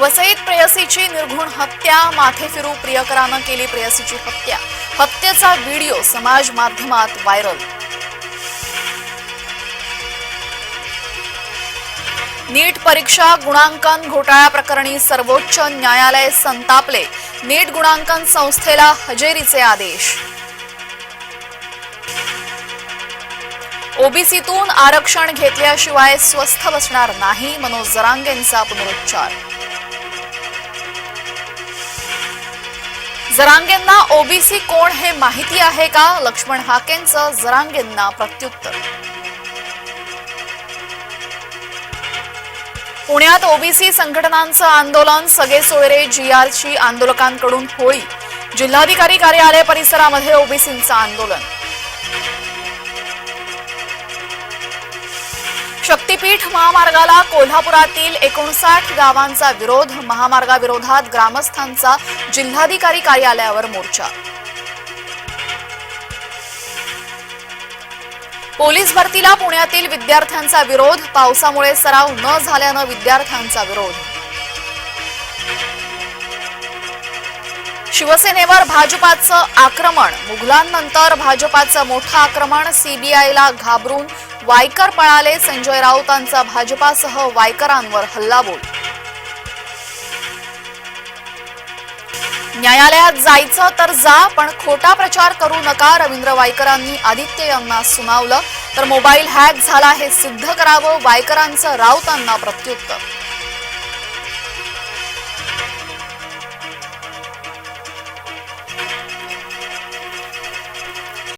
वसईत प्रेयसीची निर्घुण हत्या माथे फिरू प्रियकरानं केली प्रेयसीची हत्या. हत्येचा व्हिडिओ समाज माध्यमात व्हायरल. नीट परीक्षा गुणांकन घोटाळ्या प्रकरणी सर्वोच्च न्यायालय संतापले. नीट गुणांकन संस्थेला हजेरीचे आदेश. ओबीसीतून आरक्षण घेतल्याशिवाय स्वस्थ बसणार नाही मनोज जरांगेंचा पुनरुच्चार. जरांगेंना ओबीसी कोण हे माहिती आहे का? लक्ष्मण हाकेंचं जरांगेंना प्रत्युत्तर. पुण्यात ओबीसी संघटनांचं आंदोलन सगळे सोयरे जीआरची आंदोलकांकडून होळी. जिल्हाधिकारी कार्यालय परिसरामध्ये ओबीसींचं आंदोलन. शक्तीपीठ महामार्गाला कोल्हापुरातील एकोणसाठ गावांचा विरोध महामार्गाविरोधात ग्रामस्थांचा जिल्हाधिकारी कार्यालयावर मोर्चा. पोलीस भरतीला पुण्यातील विद्यार्थ्यांचा विरोध पावसामुळे सराव न झाल्यानं विद्यार्थ्यांचा विरोध. शिवसेनेवर भाजपाचं आक्रमण मुघलांनंतर भाजपाचं मोठं आक्रमण सीबीआयला घाबरून वायकर पळाले. संजय राऊतांचा भाजपासह वायकरांवर हल्लाबोल. न्यायालयात जायचं तर जा पण खोटा प्रचार करू नका. रवींद्र वायकरांनी आदित्य यांना सुनावलं. तर मोबाईल हॅक झाला हे सिद्ध करावं. वायकरांचं राऊतांना प्रत्युत्तर.